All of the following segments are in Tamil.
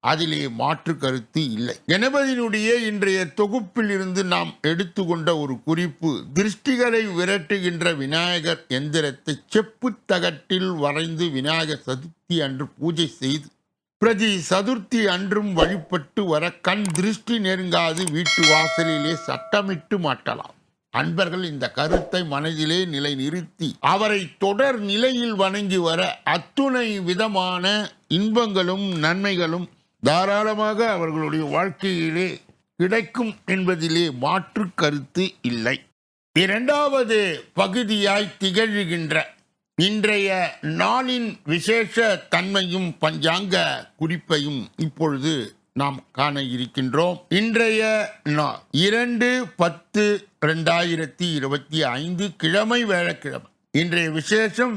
அதிலே மாற்று கருத்து இல்லை. கணபதியினுடைய இன்றைய தொகுப்பில் இருந்து நாம் எடுத்துக்கொண்ட ஒரு குறிப்பு திருஷ்டிகளை விரட்டுகின்ற விநாயகர் எந்திரத்தை செப்பு தகட்டில் வரைந்து விநாயகர் சதுர்த்தி அன்று பூஜை செய்து பிரதி சதுர்த்தி அன்றும் வழிபட்டு வர கண் திருஷ்டி நெருங்காது வீட்டு வாசலிலே சட்டமிட்டு மாட்டலாம். அன்பர்கள் இந்த கருத்தை மனதிலே நிலைநிறுத்தி அவரை தொடர் நிலையில் வணங்கி வர அத்துணை விதமான இன்பங்களும் நன்மைகளும் தாராளமாக அவர்களுடைய வாழ்க்கையிலே கிடைக்கும் என்பதிலே மாற்று கருத்து இல்லை. இரண்டாவது பகுதியாய் திகழ்கின்ற இன்றைய நாளின் விசேஷ தன்மையும் பஞ்சாங்க குறிப்பையும் இப்பொழுது நாம் காண இருக்கின்றோம். இன்றைய நாள் இரண்டு பத்து ரெண்டாயிரத்தி இருபத்தி ஐந்து கிழமை வேளக்கிழமை இன்றைய விசேஷம்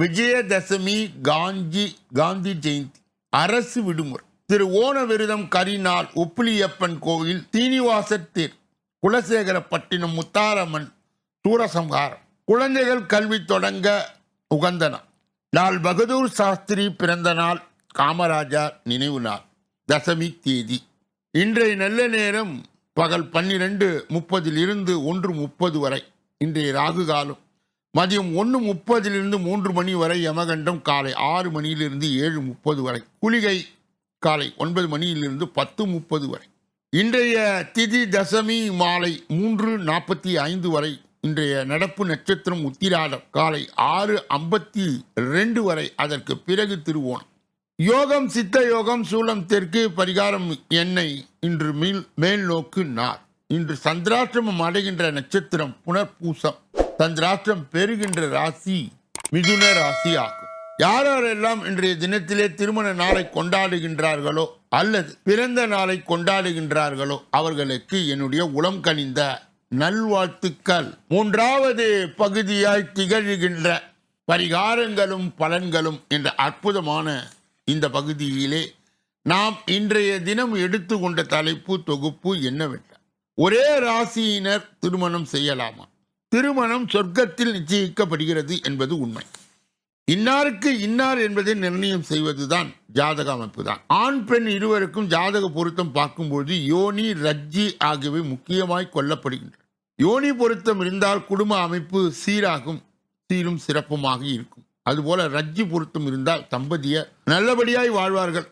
விஜயதசமி காந்தி காந்தி ஜெயந்தி அரசு விடுமுறை. திரு ஓண விரதம் கரிநாள் உப்பிலியப்பன் கோயில் சீனிவாசர் தேர் குலசேகரப்பட்டினம் முத்தாரம்மன் சூரசம்ஹாரம். குழந்தைகள் கல்வி தொடங்க உகந்தன. லால் பகதூர் சாஸ்திரி பிறந்த நாள் காமராஜர் நினைவு நாள் தசமி தேதி. இன்றைய நல்ல நேரம் பகல் பன்னிரண்டு முப்பதில் இருந்து ஒன்று முப்பது வரை. இன்றைய ராகு காலம் மதியம் ஒன்று முப்பதிலிருந்து மூன்று மணி வரை யமகண்டம் காலை ஆறு மணியிலிருந்து ஏழு முப்பது வரை. குளிகை காலை ஒன்பது மணியிலிருந்து பத்து முப்பது வரை. இன்றைய திதி தசமி மாலை மூன்று நாற்பத்தி ஐந்து வரை இன்றைய நடப்பு நட்சத்திரம் உத்திராடம் காலை ஆறு ஐம்பத்தி ரெண்டு வரை அதற்கு பிறகு திருவோணம். யோகம் சித்த யோகம் சூலம் தெற்கு பரிகாரம் எண்ணெய் இன்று மேல் மேல் நோக்கு நார். இன்று சந்திராஷ்டிரமம் அடைகின்ற நட்சத்திரம் புனர்பூசம். சந்திராஷ்டிரம் பெறுகின்ற ராசி மிதுன ராசி ஆகும் யாரெல்லாம் இன்றைய தினத்திலே திருமண நாளை கொண்டாடுகின்றார்களோ அல்லது பிறந்த நாளை கொண்டாடுகின்றார்களோ அவர்களுக்கு என்னுடைய உளம் கனிந்த நல்வாழ்த்துக்கள். மூன்றாவது பகுதியாய் திகழ்கின்ற பரிகாரங்களும் பலன்களும் என்ற அற்புதமான இந்த பகுதியிலே நாம் இன்றைய தினம் எடுத்துக்கொண்ட தலைப்பு தொகுப்பு என்னவென்றால் ஒரே ராசியினர் திருமணம் செய்யலாமா? திருமணம் சொர்க்கத்தில் நிச்சயிக்கப்படுகிறது என்பது உண்மை. இன்னாருக்கு இன்னார் என்பதை நிர்ணயம் செய்வதுதான் ஜாதக அமைப்பு தான் ஆண் பெண் இருவருக்கும் ஜாதக பொருத்தம் பார்க்கும்போது யோனி ரஜ்ஜி ஆகியவை முக்கியமாய் கொல்லப்படுகின்றன யோனி பொருத்தம் இருந்தால் குடும்ப அமைப்பு சீராகும் சீரும் சிறப்புமாக இருக்கும். அதுபோல ரஜ்ஜி பொருத்தம் இருந்தால் தம்பதிய நல்லபடியாய் வாழ்வார்கள்.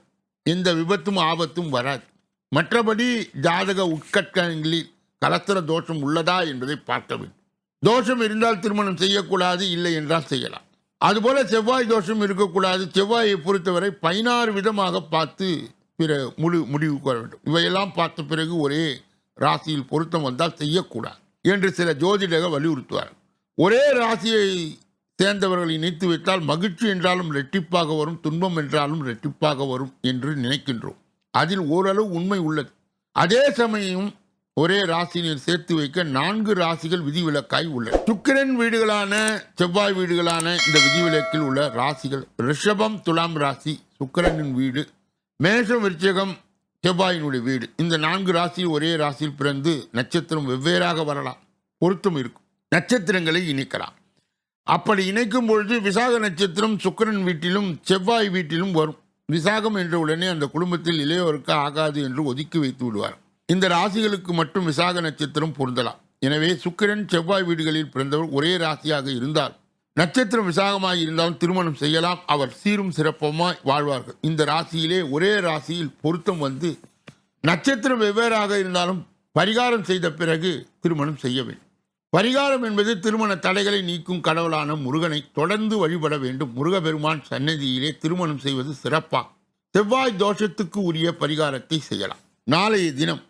எந்த விபத்தும் ஆபத்தும் வராது. மற்றபடி ஜாதக உட்கட்டங்களில் கலத்திர தோஷம் உள்ளதா என்பதை பார்க்க வேண்டும். தோஷம் இருந்தால் திருமணம் செய்யக்கூடாது இல்லை என்றால் செய்யலாம். அதுபோல செவ்வாய் தோஷம் இருக்கக்கூடாது. செவ்வாயை பொறுத்தவரை பதினாறு விதமாக பார்த்து பிற முழு முடிவு கொள்ள வேண்டும். இவையெல்லாம் பார்த்த பிறகு ஒரே ராசியில் பொருத்தம் வந்தால் செய்யக்கூடாது என்று சில ஜோதிடக வலியுறுத்துவார் ஒரே ராசியை சேர்ந்தவர்களை இணைத்து வைத்தால் மகிழ்ச்சி என்றாலும் ரெட்டிப்பாக வரும் துன்பம் என்றாலும் ரெட்டிப்பாக வரும் என்று நினைக்கின்றோம். அதில் ஓரளவு உண்மை உள்ளது. அதே சமயம் ஒரே ராசியில் சேர்த்து வைக்க நான்கு ராசிகள் விதிவிலக்காய் உள்ளன சுக்கிரன் வீடுகளான செவ்வாய் வீடுகளான இந்த விதிவிலக்கில் உள்ள ராசிகள் ரிஷபம் துலாம் ராசி சுக்கிரனின் வீடு மேஷம் விருச்சகம் செவ்வாயினுடைய வீடு. இந்த நான்கு ராசியில் ஒரே ராசியில் பிறந்து நட்சத்திரம் வெவ்வேறாக வரலாம். பொருத்தம் இருக்கும். நட்சத்திரங்களை இணைக்கலாம். அப்படி இணைக்கும் பொழுது விசாக நட்சத்திரம் சுக்கிரன் வீட்டிலும் செவ்வாய் வீட்டிலும் வரும். விசாகம் என்ற உடனே அந்த குடும்பத்தில் இளையோருக்கு ஆகாது என்று ஒதுக்கி வைத்து விடுவார். இந்த ராசிகளுக்கு மட்டும் விசாக நட்சத்திரம் பொருந்தலாம். எனவே சுக்கிரன் செவ்வாய் வீடுகளில் பிறந்தவர் ஒரே ராசியாக இருந்தால் நட்சத்திரம் விசாகமாக இருந்தாலும் திருமணம் செய்யலாம். அவர் சீரும் சிறப்பமாய் வாழ்வார்கள். இந்த ராசியிலே ஒரே ராசியில் பொருத்தம் வந்து நட்சத்திரம் வெவ்வேறாக இருந்தாலும் பரிகாரம் செய்த பிறகு திருமணம் செய்ய வேண்டும். பரிகாரம் என்பது திருமண தடைகளை நீக்கும் கடவுளான முருகனை தொடர்ந்து வழிபட வேண்டும். முருகபெருமான் சன்னதியிலே திருமணம் செய்வது சிறப்பாக செவ்வாய் தோஷத்துக்கு உரிய பரிகாரத்தை செய்யலாம். நாளைய தினம்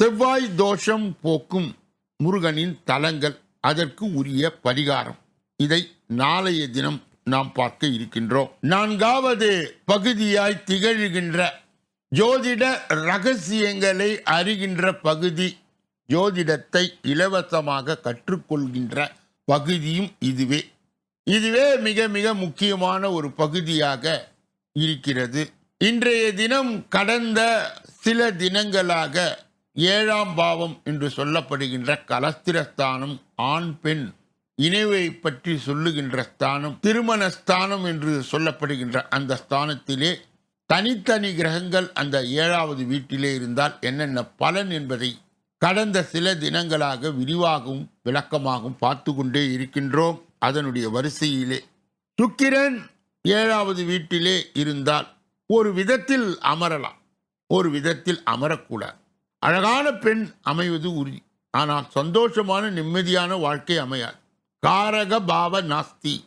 செவ்வாய் தோஷம் போக்கும் முருகனின் தலங்கள் அதற்கு உரிய பரிகாரம். இதை நாளைய தினம் நாம் பார்க்க இருக்கின்றோம். நான்காவது பகுதியாய் திகழ்கின்ற ஜோதிட ரகசியங்களை அறிகின்ற பகுதி ஜோதிடத்தை இலவசமாக கற்றுக்கொள்கின்ற பகுதியும் இதுவே. இதுவே மிக மிக முக்கியமான ஒரு பகுதியாக இருக்கிறது. இன்றைய தினம் கடந்த சில தினங்களாக ஏழாம் பாவம் என்று சொல்லப்படுகின்ற கலஸ்திரஸ்தானம் ஆண் பெண் இணைவை பற்றி சொல்லுகின்ற ஸ்தானம் திருமண ஸ்தானம் என்று சொல்லப்படுகின்ற அந்த ஸ்தானத்திலே தனித்தனி கிரகங்கள் அந்த ஏழாவது வீட்டிலே இருந்தால் என்னென்ன பலன் என்பதை கடந்த சில தினங்களாக விரிவாகவும் விளக்கமாகவும் பார்த்து கொண்டே இருக்கின்றோம். அதனுடைய வரிசையிலே சுக்கிரன் ஏழாவது வீட்டிலே இருந்தால் ஒரு விதத்தில் அமரலாம் ஒரு விதத்தில் அமரக்கூடாது. அழகான பெண் அமைவது உறுதி ஆனால் சந்தோஷமான நிம்மதியான வாழ்க்கை அமையாது. காரக பாவ நாஸ்தி.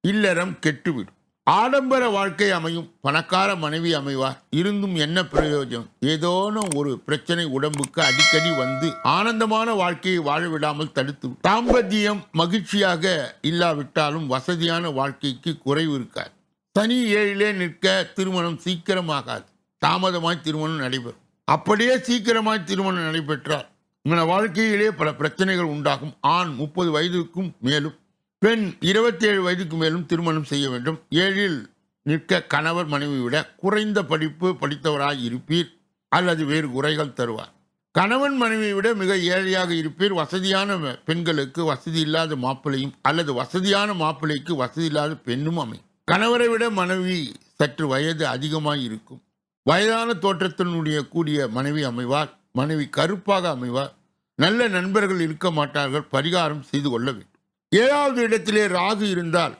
இல்லறம் கெட்டுவிடும். ஆடம்பர வாழ்க்கை அமையும். பணக்கார மனைவி அமைவார். இருந்தும் என்ன பிரயோஜனம்? ஏதோனும் ஒரு பிரச்சனை உடம்புக்கு அடிக்கடி வந்து ஆனந்தமான வாழ்க்கையை வாழ விடாமல் தடுத்து தாம்பத்தியம் மகிழ்ச்சியாக இல்லாவிட்டாலும் வசதியான வாழ்க்கைக்கு குறைவு இருக்காது. சனி ஏழிலே நிற்க திருமணம் சீக்கிரமாகாது. தாமதமாய் திருமணம் நடைபெறும். அப்படியே சீக்கிரமாய் திருமணம் நடைபெற்றார். இந்த வாழ்க்கையிலே பல பிரச்சனைகள் உண்டாகும். ஆண் முப்பது வயதுக்கும் மேலும் பெண் இருபத்தி ஏழு வயதுக்கு மேலும் திருமணம் செய்ய வேண்டும். ஏழில் நிற்க கணவர் மனைவி விட குறைந்த படிப்பு படித்தவராய் இருப்பீர் அல்லது வேறு குறைகள் தருவார். கணவன் மனைவியை விட மிக ஏழையாக இருப்பீர். வசதியான பெண்களுக்கு வசதி இல்லாத மாப்பிள்ளையும் அல்லது வசதியான மாப்பிள்ளைக்கு வசதி இல்லாத பெண்ணும் அமையும். கணவரை விட மனைவி சற்று வயது அதிகமாக இருக்கும். வயதான தோற்றத்தினுடைய கூடிய மனைவி அமைவார் மனைவி கருப்பாக அமைவார் நல்ல நண்பர்கள் இருக்க மாட்டார்கள் பரிகாரம் செய்து கொள்ள வேண்டும். ஏழாவது இடத்திலே ராகு இருந்தால்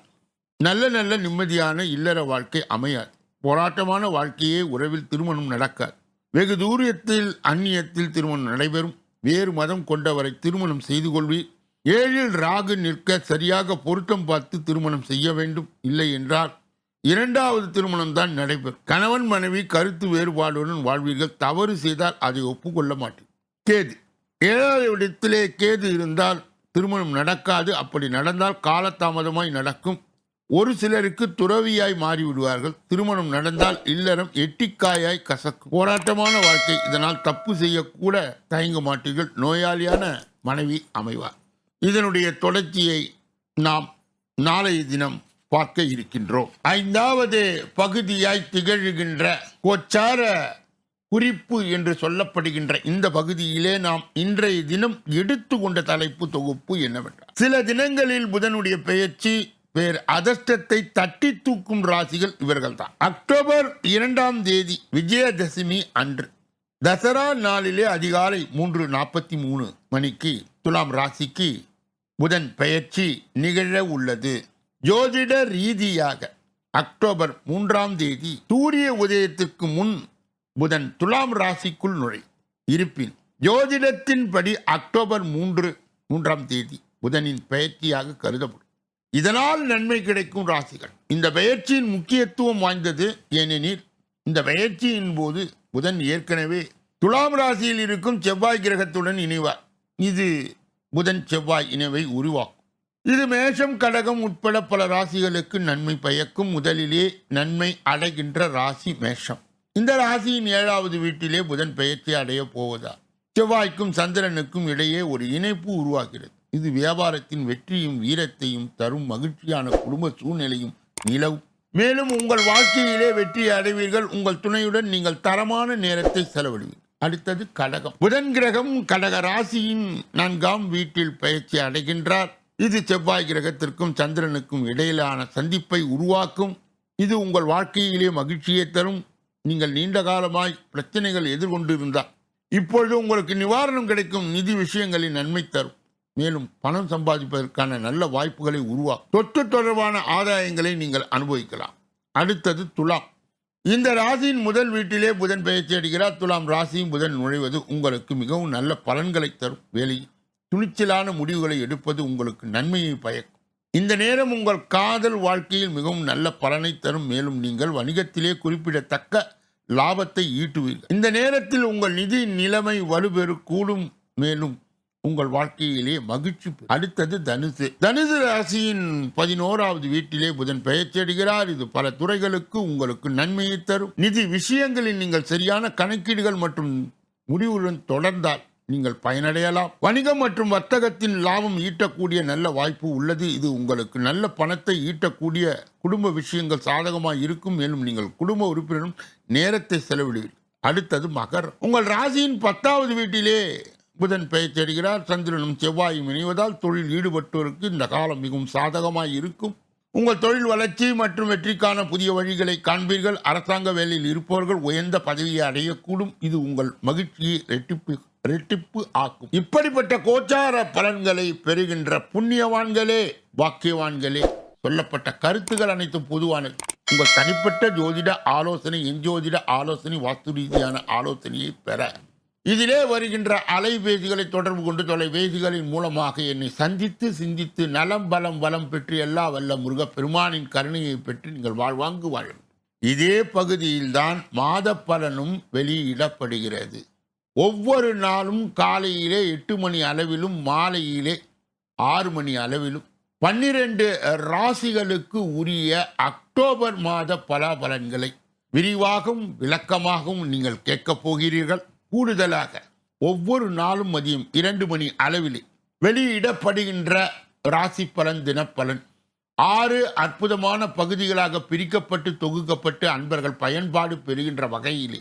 நல்ல நல்ல நிம்மதியான இல்லற வாழ்க்கை அமையாது. போராட்டமான வாழ்க்கையே உறவில் திருமணம் நடக்காது. வெகு தூரத்தில் அந்நியத்தில் திருமணம் நடைபெறும். வேறு மதம் கொண்டவரை திருமணம் செய்து கொள்வீர். ஏழில் ராகு நிற்க சரியாக பொருத்தம் பார்த்து திருமணம் செய்ய வேண்டும். இல்லை என்றால் இரண்டாவது திருமணம் தான் நடைபெறும். கணவன் மனைவி கருத்து வேறுபாடுடன் வாழ்வீர்கள். தவறு செய்தால் அதை ஒப்புக்கொள்ள மாட்டேன் கேது. ஏழாவது இடத்திலே கேது இருந்தால் திருமணம் நடக்காது. அப்படி நடந்தால் காலதாமதமாய் நடக்கும். ஒரு சிலருக்கு துறவியாய் மாறிவிடுவார்கள். திருமணம் நடந்தால் இல்லறம் எட்டிக்காயாய் கசக்கும். போராட்டமான வாழ்க்கை. இதனால் தப்பு செய்யக்கூட தயங்க மாட்டீர்கள். நோயாளியான மனைவி அமைவார். இதனுடைய தொடர்ச்சியை நாம் நாளைய தினம் பார்க்க இருக்கின்றோம். ஐந்தாவது பகுதியாய் திகழ்கின்ற கோச்சார குறிப்பு என்று சொல்லப்படுகின்ற இந்த பகுதியிலே நாம் இன்றைய தினம் எடுத்துக்கொண்ட தலைப்பு தொகுப்பு என்னவென்றால் சில தினங்களில் புதனுடைய பெயர்ச்சி பேர் அதர்ஷ்டத்தை தட்டி தூக்கும் ராசிகள் இவர்கள்தான். அக்டோபர் இரண்டாம் தேதி விஜயதசமி அன்று தசரா நாளிலே அதிகாலை மூன்று நாற்பத்தி மூணு மணிக்கு துலாம் ராசிக்கு புதன் பெயர்ச்சி நிகழ உள்ளது. ஜோதிட ரீதியாக அக்டோபர் மூன்றாம் தேதி சூரிய உதயத்திற்கு முன் புதன் துலாம் ராசிக்குள் நுழை. இருப்பின் ஜோதிடத்தின்படி அக்டோபர் மூன்று மூன்றாம் தேதி புதனின் பயிற்சியாக கருதப்படும். இதனால் நன்மை கிடைக்கும் ராசிகள். இந்த பயிற்சியின் முக்கியத்துவம் வாய்ந்தது ஏனெனில் இந்த பயிற்சியின் போது புதன் ஏற்கனவே துலாம் ராசியில் இருக்கும் செவ்வாய் கிரகத்துடன் இணைவார். இது புதன் செவ்வாய் இணைவை உருவாக்கும். இது மேஷம் கடகம் உட்பட பல ராசிகளுக்கு நன்மை பயக்கும். முதலிலே நன்மை அடைகின்ற ராசி மேஷம். இந்த ராசியின் ஏழாவது வீட்டிலே புதன் பெயர்ச்சி அடைய போவதா? செவ்வாய்க்கும் சந்திரனுக்கும் இடையே ஒரு இணைப்பு உருவாகிறது. இது வியாபாரத்தின் வெற்றியும் வீரத்தையும் தரும் மகிழ்ச்சியான குடும்ப சூழ்நிலையும் நிலவும். மேலும் உங்கள் வாழ்க்கையிலே வெற்றி அடைவீர்கள். உங்கள் துணையுடன் நீங்கள் தரமான நேரத்தை செலவிடுவீர்கள். அடுத்தது கடகம். புதன் கிரகம் கடக ராசியின் நான்காம் வீட்டில் பயிற்சி அடைகின்றார். இது செவ்வாய் கிரகத்திற்கும் சந்திரனுக்கும் இடையிலான சந்திப்பை உருவாக்கும். இது உங்கள் வாழ்க்கையிலே மகிழ்ச்சியை தரும். நீங்கள் நீண்ட காலமாய் பிரச்சனைகள் எதிர்கொண்டிருந்தால் இப்பொழுது உங்களுக்கு நிவாரணம் கிடைக்கும். நிதி விஷயங்களின் நன்மை தரும். மேலும் பணம் சம்பாதிப்பதற்கான நல்ல வாய்ப்புகளை உருவா தொற்று தொடர்பான ஆதாயங்களை நீங்கள் அனுபவிக்கலாம். அடுத்தது துலாம். இந்த ராசியின் முதல் வீட்டிலே புதன் பெயர்ச்சி அடிக்கிறார். துலாம் ராசியும் புதன் நுழைவது உங்களுக்கு மிகவும் நல்ல பலன்களை தரும். வேலையில் துணிச்சலான முடிவுகளை எடுப்பது உங்களுக்கு நன்மையை பயக்கும். இந்த நேரம் உங்கள் காதல் வாழ்க்கையில் மிகவும் நல்ல பலனை தரும். மேலும் நீங்கள் வணிகத்திலே குறிப்பிடத்தக்க லாபத்தை ஈட்டுவீர்கள். இந்த நேரத்தில் உங்கள் நிதி நிலைமை வலுப்பெறக்கூடும் மேலும் உங்கள் வாழ்க்கையிலே மகிழ்ச்சி அடுத்தது தனுசு. தனுசு ராசியின் பதினோராவது வீட்டிலே புதன் பெயர்ச்செடுகிறார் இது பல துறைகளுக்கு உங்களுக்கு நன்மையை தரும். நிதி விஷயங்களில் நீங்கள் சரியான கணக்கீடுகள் மற்றும் முடிவுடன் தொடர்ந்தால் நீங்கள் பயனடையலாம். வணிகம் மற்றும் வர்த்தகத்தின் லாபம் ஈட்டக்கூடிய நல்ல வாய்ப்பு உள்ளது. இது உங்களுக்கு நல்ல பணத்தை ஈட்டக்கூடிய குடும்ப விஷயங்கள் சாதகமாக இருக்கும். மேலும் நீங்கள் குடும்ப உறுப்பினரும் நேரத்தை செலவிடுவீர்கள் அடுத்தது மகர். உங்கள் ராசியின் பத்தாவது வீட்டிலே புதன் பெயர்ச்செடுகிறார் சந்திரனும் செவ்வாயும் இணைவதால் தொழில் ஈடுபட்டோருக்கு இந்த காலம் மிகவும் சாதகமாக இருக்கும். உங்கள் தொழில் வளர்ச்சி மற்றும் வெற்றிக்கான புதிய வழிகளை காண்பீர்கள். அரசாங்க வேலையில் இருப்பவர்கள் உயர்ந்த பதவியை அடையக்கூடும். இது உங்கள் மகிழ்ச்சியை ரெட்டிப்பு ரெட்டிப்பு ஆக்கும். இப்படிப்பட்ட கோச்சார பலன்களை பெறுகின்ற புண்ணியவான்களே வாக்கியவான்களே சொல்லப்பட்ட கருத்துகள் அனைத்தும் பொதுவானது. உங்கள் தனிப்பட்ட ஜோதிட ஆலோசனை எஞ்சோதிட ஆலோசனை வாஸ்து ரீதியான ஆலோசனையை பெற. இதிலே வருகின்ற அலைபேசிகளை தொடர்பு கொண்டு தொலைபேசிகளின் மூலமாக என்னை சந்தித்து சிந்தித்து நலம் பலம் வளம் பெற்று எல்லா வல்ல முருக பெருமானின் கருணையை பெற்று நீங்கள் வாழ்வாங்கு வாழும். இதே பகுதியில்தான் மாத பலனும் வெளியிடப்படுகிறது. ஒவ்வொரு நாளும் காலையிலே எட்டு மணி அளவிலும் மாலையிலே ஆறு மணி அளவிலும் பன்னிரண்டு ராசிகளுக்கு உரிய அக்டோபர் மாத பலாபலன்களை விரிவாகவும் விளக்கமாகவும் நீங்கள் கேட்கப் போகிறீர்கள். கூடுதலாக ஒவ்வொரு நாளும் மதியம் இரண்டு மணி அளவிலே வெளியிடப்படுகின்ற ராசி பலன் தினப்பலன். ஆறு அற்புதமான பகுதிகளாக பிரிக்கப்பட்டு தொகுக்கப்பட்டு அன்பர்கள் பயன்பாடு பெறுகின்ற வகையிலே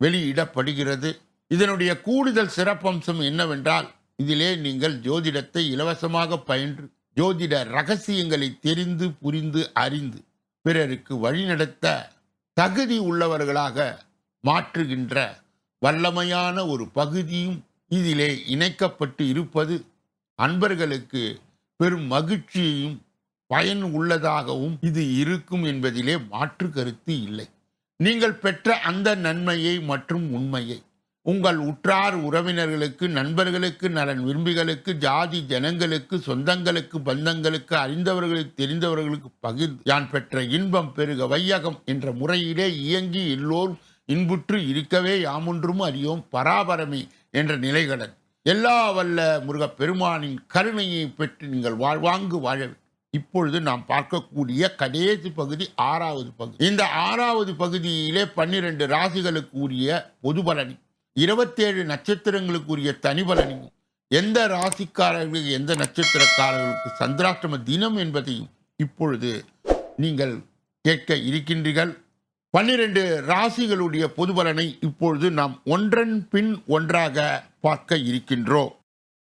வெளியிடப்படுகிறது. இதனுடைய கூடுதல் சிறப்பம்சம் என்னவென்றால் இதிலே நீங்கள் ஜோதிடத்தை இலவசமாக பயின்று ஜோதிட ரகசியங்களை தெரிந்து புரிந்து அறிந்து பிறருக்கு வழிநடத்த தகுதி உள்ளவர்களாக மாற்றுகின்ற வல்லமையான ஒரு பகுதியும் இதிலே இணைக்கப்பட்டு இருப்பது அன்பர்களுக்கு பெரும் மகிழ்ச்சியையும் பயன் உள்ளதாகவும் இது இருக்கும் என்பதிலே மாற்று கருத்து இல்லை. நீங்கள் பெற்ற அந்த நன்மையை மற்றும் உண்மையை உங்கள் உற்றார் உறவினர்களுக்கு நண்பர்களுக்கு நலன் விரும்பிகளுக்கு ஜாதி ஜனங்களுக்கு சொந்தங்களுக்கு பந்தங்களுக்கு அறிந்தவர்களுக்கு தெரிந்தவர்களுக்கு பகிர்ந்து யான் பெற்ற இன்பம் பெருக வையகம் என்ற முறையிலே இயங்கி எல்லோரும் இன்புற்று இருக்கவே யாமொன்றும் அறியோம் பராபரமே என்ற நிலைகளன் எல்லா வல்ல முருகப் பெருமானின் கருணையை பெற்று நீங்கள் வாழ்வாங்கு வாழ இப்பொழுது நாம் பார்க்கக்கூடிய கடைசி பகுதி ஆறாவது பகுதி. இந்த ஆறாவது பகுதியிலே பன்னிரண்டு ராசிகளுக்கு உரிய பொது பலனி இருபத்தேழு நட்சத்திரங்களுக்குரிய தனி பலனையும் எந்த ராசிக்காரர்களுக்கு எந்த நட்சத்திரக்காரர்களுக்கு சந்திராஷ்டம தினம் என்பதையும் இப்பொழுது நீங்கள் கேட்க இருக்கின்றீர்கள். பன்னிரண்டு ராசிகளுடைய பொது பலனை இப்பொழுது நாம் ஒன்றன் பின் ஒன்றாக பார்க்க இருக்கின்றோம்.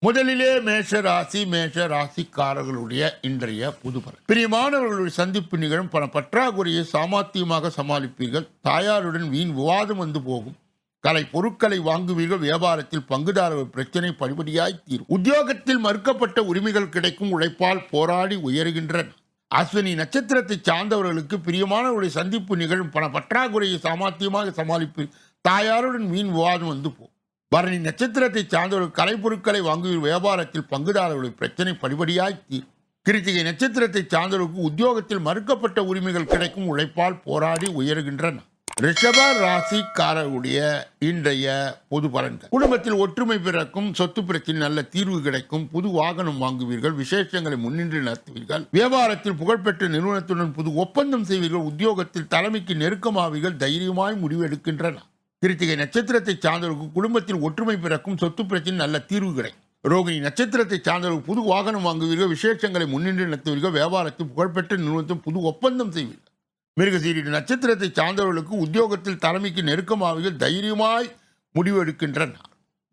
முதலிலே மேஷ ராசி மேஷ ராசிக்காரர்களுடைய இன்றைய பொது பலன். பிரியமானவர்களுடைய சந்திப்பு நிகழும் பண பற்றாக்குறையை சாமர்த்தியமாக சமாளிப்பீர்கள். தாயாருடன் வீண் விவாதம் வந்து போகும். கலை பொருட்களை வாங்குவீர்கள் வியாபாரத்தில் பங்குதாரர் பிரச்சனை படிபடியாய் தீரும். உத்தியோகத்தில் மறுக்கப்பட்ட உரிமைகள் கிடைக்கும் உழைப்பால் போராடி உயர்கின்றன அஸ்வினி நட்சத்திரத்தை சார்ந்தவர்களுக்கு பிரியமானவருடைய சந்திப்பு நிகழும். பண பற்றாக்குறையை சாமர்த்தியமாக சமாளிப்பு தாயாருடன் மீன் விவாதம் வந்து போ பரணி நட்சத்திரத்தை சார்ந்தவர்கள் கலைப்பொருட்களை வாங்குவீர் வியாபாரத்தில் பங்குதாரர்களுடைய பிரச்சனை படிபடியாய் தீரும். கிருத்திகை நட்சத்திரத்தை சார்ந்தவர்களுக்கு உத்தியோகத்தில் மறுக்கப்பட்ட உரிமைகள் கிடைக்கும் உழைப்பால் போராடி உயர்கின்றன ரிஷப ராசிக்காரருடைய இன்றைய பொது பலன்கள். குடும்பத்தில் ஒற்றுமை பிறக்கும் சொத்து பிரச்சனை நல்ல தீர்வு கிடைக்கும் புது வாகனம் வாங்குவீர்கள் விசேஷங்களை முன்னின்று நடத்துவீர்கள் வியாபாரத்தில் புகழ்பெற்ற நிறுவனத்துடன் புது ஒப்பந்தம் செய்வீர்கள் உத்தியோகத்தில் தலைமைக்கு நெருக்கமாவீர்கள் தைரியமாய் முடிவெடுக்கின்றன. கிருத்திகை நட்சத்திரத்தை சார்ந்தவர்களுக்கு குடும்பத்தில் ஒற்றுமை பிறக்கும் சொத்து பிரச்சனை நல்ல தீர்வு கிடைக்கும். ரோகிணி நட்சத்திரத்தை சார்ந்தவர்கள் புது வாகனம் வாங்குவீர்கள் விசேஷங்களை முன்னின்று நடத்துவீர்கள் வியாபாரத்தில் புகழ்பெற்ற நிறுவனத்தில் புது ஒப்பந்தம் செய்வீர்கள். மிருகசீரிடு நட்சத்திரத்தை சார்ந்தவர்களுக்கு உத்தியோகத்தில் தலைமைக்கு நெருக்கமாக தைரியமாய் முடிவெடுக்கின்றனர்.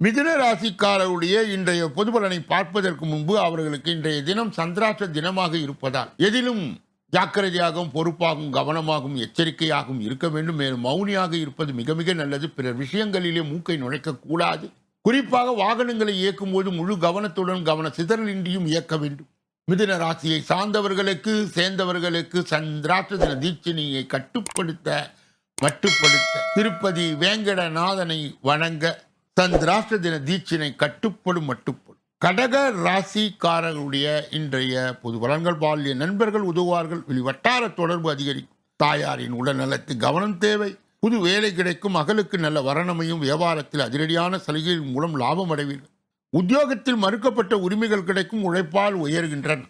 மிதுன ராசிக்காரருடைய இன்றைய பொது பலனை பார்ப்பதற்கு முன்பு அவர்களுக்கு இன்றைய தினம் சந்திராச தினமாக இருப்பதால் எதிலும் ஜாக்கிரதையாகவும் பொறுப்பாகவும் கவனமாகவும் எச்சரிக்கையாகவும் இருக்க வேண்டும். மேலும் மௌனியாக இருப்பது மிக மிக நல்லது. பிறர் விஷயங்களிலே மூக்கை நுழைக்கக்கூடாது குறிப்பாக வாகனங்களை இயக்கும் போது முழு கவனத்துடன் கவன சிதறலின்றியும் இயக்க வேண்டும். மிதுன ராசியை சார்ந்தவர்களுக்கு சேர்ந்தவர்களுக்கு சந்திராஷ்ட தின தீட்சணியை கட்டுப்படுத்த மட்டுப்படுத்த திருப்பதி வேங்கடநாதனை வணங்க சந்திராஷ்ட தின தீட்சினை கட்டுப்படும் மட்டுப்படும். கடக ராசிக்காரர்களுடைய இன்றைய பொது பலன்கள் பாலிய நண்பர்கள் உதவுவார்கள். வெளிவட்டார தொடர்பு அதிகரிக்கும். தாயாரின் உடல்நலத்து கவனம் தேவை. புது வேலை கிடைக்கும். மகளுக்கு நல்ல வரணமையும் வியாபாரத்தில் அதிரடியான சலுகைகள் மூலம் லாபம் அடைவீர்கள். உத்தியோகத்தில் மறுக்கப்பட்ட உரிமைகள் கிடைக்கும் உழைப்பால் உயர்கின்றன.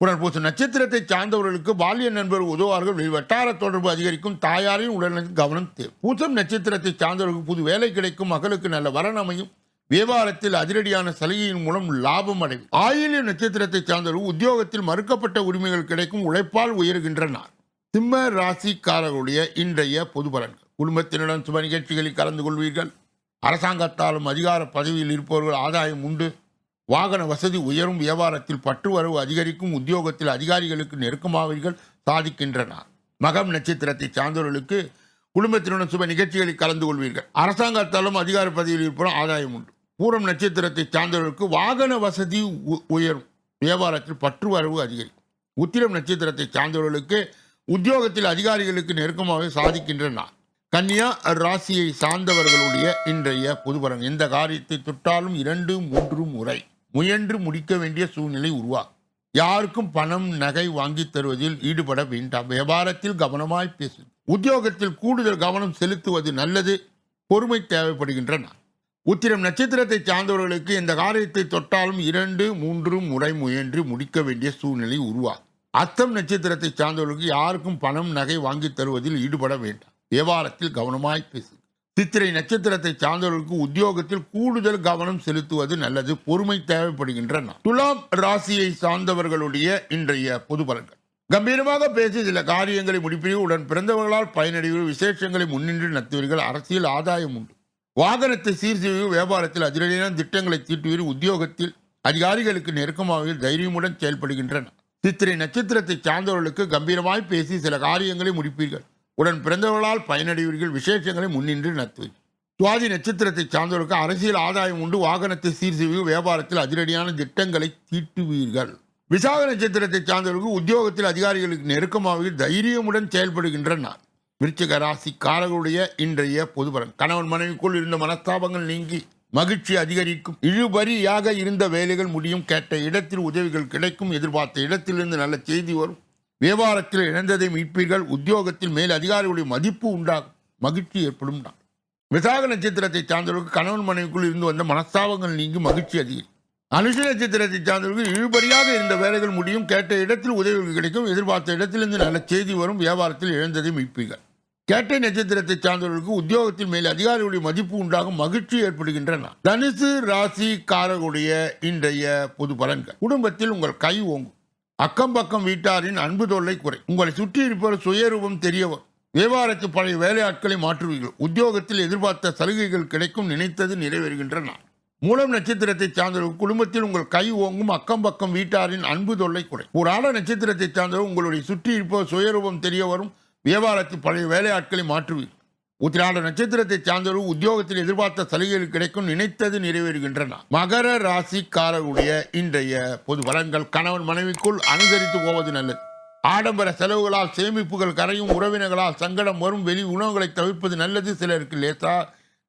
புனர்பூச நட்சத்திரத்தை சார்ந்தவர்களுக்கு பாலிய நண்பர் உதவார்கள் வட்டார தொடர்பு அதிகரிக்கும். தாயாரின் உடல்நலத்தில் கவனம் தேவை பூசம் நட்சத்திரத்தை சார்ந்தவர்களுக்கு புது வேலை கிடைக்கும். மகளுக்கு நல்ல வரன் வியாபாரத்தில் அதிரடியான சலுகையின் மூலம் லாபம் அடையும். ஆயில்ய நட்சத்திரத்தை சார்ந்தவர்கள் உத்தியோகத்தில் மறுக்கப்பட்ட உரிமைகள் கிடைக்கும். உழைப்பால் உயர்கின்றனர் சிம்ம ராசிக்காரர்களுடைய இன்றைய பொது பலன்கள். குடும்பத்தினருடன் சுப நிகழ்ச்சிகளில் கலந்து கொள்வீர்கள். அரசாங்கத்தாலும் அதிகார பதவியில் இருப்பவர்கள் ஆதாயம் உண்டு. வாகன வசதி உயரும் வியாபாரத்தில் பற்று வரவு அதிகரிக்கும் உத்தியோகத்தில் அதிகாரிகளுக்கு நெருக்கமாவீர்கள் சாதிக்கின்றனர் மகம் நட்சத்திரத்தை சார்ந்தவர்களுக்கு குடும்பத்தினுடன் சுப நிகழ்ச்சிகளில் கலந்து கொள்வீர்கள். அரசாங்கத்தாலும் அதிகார பதவியில் இருப்பவரும் ஆதாயம் உண்டு. பூரம் நட்சத்திரத்தை சார்ந்தவர்களுக்கு வாகன வசதி உ- உயரும். வியாபாரத்தில் பற்று வரவு அதிகரிக்கும். உத்திரம் நட்சத்திரத்தை சார்ந்தவர்களுக்கு உத்தியோகத்தில் அதிகாரிகளுக்கு நெருக்கமாக சாதிக்கின்றனர் கன்னியா ராசியை சார்ந்தவர்களுடைய இன்றைய புதுபரம் எந்த காரியத்தை தொட்டாலும் இரண்டு மூன்று முறை முயன்று முடிக்க வேண்டிய சூழ்நிலை உருவாகும் யாருக்கும் பணம் நகை வாங்கி தருவதில் ஈடுபட வேண்டாம். வியாபாரத்தில் கவனமாய் பேசு. உத்தியோகத்தில் கூடுதல் கவனம் செலுத்துவது நல்லது. பொறுமை தேவைப்படுகின்றன. உத்திரம் நட்சத்திரத்தை சார்ந்தவர்களுக்கு இந்த காரியத்தை தொட்டாலும் இரண்டு மூன்று முறை முயன்று முடிக்க வேண்டிய சூழ்நிலை உருவாகும் அத்தம் நட்சத்திரத்தை சார்ந்தவர்களுக்கு யாருக்கும் பணம் நகை வாங்கித் தருவதில் ஈடுபட வேண்டாம். வியாபாரத்தில் கவனமாய் பேசு. சித்திரை நட்சத்திரத்தை சார்ந்தவர்களுக்கு உத்தியோகத்தில் கூடுதல் கவனம் செலுத்துவது நல்லது பொறுமை தேவைப்படுகின்றன துலாம் ராசியை சார்ந்தவர்களுடைய இன்றைய பொது பலன்கள். கம்பீரமாக பேசி சில காரியங்களை முடிப்பீர்கள் உடன் பிறந்தவர்களால் பயனடைவீர்கள் விசேஷங்களை முன்னின்று நடத்துவீர்கள் அரசியல் ஆதாயம் உண்டு. வாகனத்தை சீர் செய்வீர்கள் வியாபாரத்தில் அதிரடியான திட்டங்களை தீட்டுவீர்கள் உத்தியோகத்தில் அதிகாரிகளுக்கு நெருக்கமாக தைரியமுடன் செயல்படுகின்றன. சித்திரை நட்சத்திரத்தை சார்ந்தவர்களுக்கு கம்பீரமாய் பேசி சில காரியங்களை முடிப்பீர்கள். உடன் பிறந்தவர்களால் பயனடைவீர்கள் விசேஷங்களை முன்னின்று நத்து சுவாதி நட்சத்திரத்தை சார்ந்தவர்களுக்கு அரசியல் ஆதாயம் உண்டு வாகனத்தை சீர் செய்வீர்கள் வியாபாரத்தில் அதிரடியான திட்டங்களை தீட்டுவீர்கள். விசாக நட்சத்திரத்தை சார்ந்தவர்களுக்கு உத்தியோகத்தில் அதிகாரிகளுக்கு நெருக்கமாக தைரியமுடன் செயல்படுகின்றனர். விருச்சிக ராசிக்காரர்களுடைய இன்றைய பொதுபலன். கணவன் மனைவிக்குள் இருந்த மனஸ்தாபங்கள் நீங்கி மகிழ்ச்சி அதிகரிக்கும். இழுபறியாக இருந்த வேலைகள் முடியும். கேட்ட இடத்தில் உதவிகள் கிடைக்கும். எதிர்பார்த்த இடத்திலிருந்து நல்ல செய்தி வரும். வியாபாரத்தில் இணைந்ததை மீட்பீர்கள் உத்தியோகத்தில் மேல் அதிகாரிகளுடைய மதிப்பு உண்டாகும் மகிழ்ச்சி ஏற்படும் நாள். விசாக நட்சத்திரத்தை சார்ந்தவர்களுக்கு கணவன் மனைவிக்குள் இருந்து வந்த மனஸ்தாபங்கள் நீங்கி மகிழ்ச்சி அதிகரிக்கும் அனுஷ நட்சத்திரத்தை சார்ந்தவர்கள் இழுபறியாக இருந்த வேலைகள் முடியும் கேட்ட இடத்தில் உதவிகள் கிடைக்கும் எதிர்பார்த்த இடத்திலிருந்து நல்ல செய்தி வரும் வியாபாரத்தில் இழந்ததை மீட்பீர்கள். கேட்டை நட்சத்திரத்தை சார்ந்தவர்களுக்கு உத்தியோகத்தில் மேல் அதிகாரிகளுடைய மதிப்பு உண்டாகும் மகிழ்ச்சி ஏற்படுகின்றன. தனுசு ராசிக்காரர்களுடைய இன்றைய பொது பலன்கள். குடும்பத்தில் உங்கள் கை ஓங்கும். அக்கம் பக்கம் வீட்டாரின் அன்பு தொல்லை குறை. உங்களை சுற்றி இருப்பவர் சுயரூபம் தெரியவர். வியாபாரத்து பழைய வேலையாட்களை மாற்றுவீர்கள். உத்தியோகத்தில் எதிர்பார்த்த சலுகைகள் கிடைக்கும் நினைத்தது நிறைவேறுகின்றன மூலம் நட்சத்திரத்தை சார்ந்தவர்கள் குடும்பத்தில் உங்கள் கை ஓங்கும் அக்கம் பக்கம் வீட்டாரின் அன்பு தொல்லை குறை. ஒரு ஆட நட்சத்திரத்தை சார்ந்தவர் உங்களுடைய சுற்றி இருப்பவர் சுயரூபம் தெரிய வரும் வியாபாரத்து பழைய வேலையாட்களை மாற்றுவீர்கள். உத்திராட நட்சத்திரத்தை சார்ந்தவர்கள் உத்தியோகத்தில் எதிர்பார்த்த சலுகைகள் கிடைக்கும் நினைத்தது நிறைவேறுகின்றன. மகர ராசிக்காரருடைய இன்றைய பொது பலன்கள் கணவன் மனைவிக்குள் அனுசரித்து போவது நல்லது. ஆடம்பர செலவுகளால் சேமிப்புகள் கரையும் உறவினர்களால் சங்கடம் வரும் வெளி உணவுகளை தவிர்ப்பது நல்லது. சிலருக்கு லேசா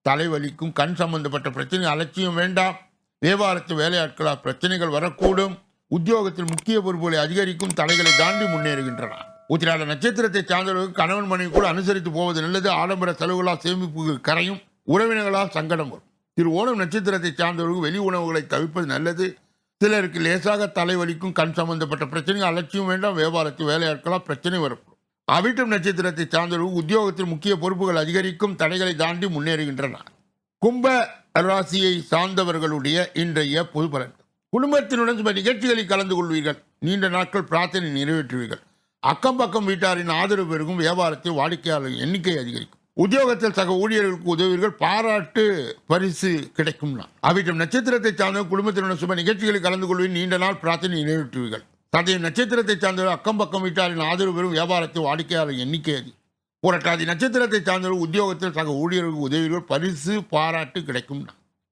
தலைவலிக்கும் கண் சம்பந்தப்பட்ட பிரச்சனை அலட்சியம் வேண்டாம். வியாபாரத்து வேலையாட்களால் பிரச்சனைகள் வரக்கூடும். உத்தியோகத்தில் முக்கிய பொறுப்புகளை அதிகரிக்கும் தடைகளை தாண்டி முன்னேறுகின்றன. உத்திராட நட்சத்திரத்தை சார்ந்தவர்களுக்கு கணவன் மனைவிக்குள் அனுசரித்து போவது நல்லது. ஆடம்பர செலவுகளால் சேமிப்பு கரையும் உறவினர்களால் சங்கடம் வரும். திரு ஓணம் நட்சத்திரத்தை சார்ந்தவர்களுக்கு வெளி உணவுகளை தவிர்ப்பது நல்லது. சிலருக்கு லேசாக தலைவலிக்கும் கண் சம்பந்தப்பட்ட பிரச்சனைகள் அலட்சியம் வேண்டாம் வியாபாரத்தில் வேலையாட்களால் பிரச்சனை வரக்கூடும். அவிட்டம் நட்சத்திரத்தை சார்ந்தவர்கள் உத்தியோகத்தில் முக்கிய பொறுப்புகள் அதிகரிக்கும் தடைகளை தாண்டி முன்னேறுகின்றன. கும்ப ராசியை சார்ந்தவர்களுடைய இன்றைய பொது பலன் குடும்பத்தினுடன் சில நிகழ்ச்சிகளில் கலந்து கொள்வீர்கள். நீண்ட நாட்கள் பிரார்த்தனை நிறைவேற்றுவீர்கள். அக்கம் பக்கம் வீட்டாரின் ஆதரவு பெருகும் வியாபாரத்தில் வாடிக்கையாளர் எண்ணிக்கை அதிகரிக்கும். உத்தியோகத்தில் சக ஊழியர்களுக்கு உதவிகள் பாராட்டு பரிசு கிடைக்கும் அவற்றும் அவிட்டம் நட்சத்திரத்தை சார்ந்த குடும்பத்தினுடன் சுப நிகழ்ச்சிகளில் கலந்து கொள்வீர்கள் நீண்ட நாள் பிரார்த்தனை நிறைவேற்றுவீர்கள். தந்தைய நட்சத்திரத்தை சார்ந்தவர் அக்கம் பக்கம் வீட்டாரின் ஆதரவு பெறும் வியாபாரத்தில் வாடிக்கையாளர் எண்ணிக்கை அதிகம். புரட்டாதி நட்சத்திரத்தை சார்ந்தவர் உத்தியோகத்தில் சக ஊழியர்களுக்கு உதவிகள் பரிசு பாராட்டு கிடைக்கும்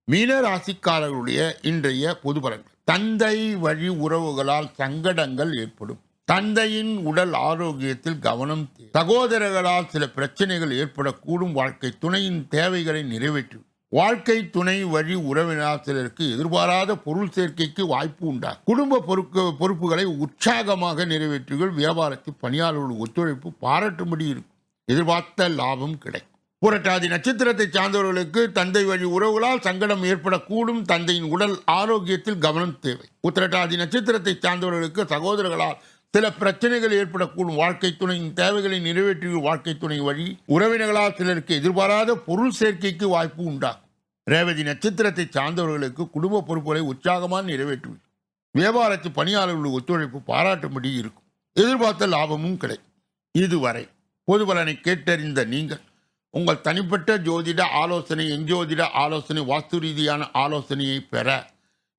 மீன ராசிக்காரர்களுடைய இன்றைய பொது பலன்கள். தந்தை வழி உறவுகளால் சங்கடங்கள் ஏற்படும். தந்தையின் உடல் ஆரோக்கியத்தில் கவனம் தேவை. சகோதரர்களால் சில பிரச்சனைகள் ஏற்படக்கூடும். வாழ்க்கை துணையின் தேவைகளை நிறைவேற்றும் வாழ்க்கை துணை வழி உறவினர் சிலருக்கு எதிர்பாராத பொருள் சேர்க்கைக்கு வாய்ப்பு உண்டா குடும்ப பொறுப்பு பொறுப்புகளை உற்சாகமாக நிறைவேற்றுகள் வியாபாரத்தில் பணியாளர்கள் ஒத்துழைப்பு பாராட்டும்படி இருக்கும். எதிர்பார்த்த லாபம் கிடைக்கும். புரட்டாதி நட்சத்திரத்தை சார்ந்தவர்களுக்கு தந்தை வழி உறவுகளால் சங்கடம் ஏற்படக்கூடும். தந்தையின் உடல் ஆரோக்கியத்தில் கவனம் தேவை. உத்திரட்டாதி நட்சத்திரத்தை சார்ந்தவர்களுக்கு சகோதரர்களால் சில பிரச்சனைகள் ஏற்படக்கூடும். வாழ்க்கை துணையின் தேவைகளை நிறைவேற்றிய வாழ்க்கை துணை வழி உறவினர்களால் சிலருக்கு எதிர்பாராத பொருள் சேர்க்கைக்கு வாய்ப்பு உண்டாகும். ரேவதி நட்சத்திரத்தை சார்ந்தவர்களுக்கு குடும்ப பொறுப்புகளை உற்சாகமாக நிறைவேற்றுவது வியாபாரத்து பணியாளர்களுடைய ஒத்துழைப்பு பாராட்டும்படி இருக்கும். எதிர்பார்த்த லாபமும் கிடைக்கும். இதுவரை பொது பலனை கேட்டறிந்த நீங்கள் உங்கள் தனிப்பட்ட ஜோதிட ஆலோசனை எஞ்சோதிட ஆலோசனை வாஸ்து ரீதியான ஆலோசனையை பெற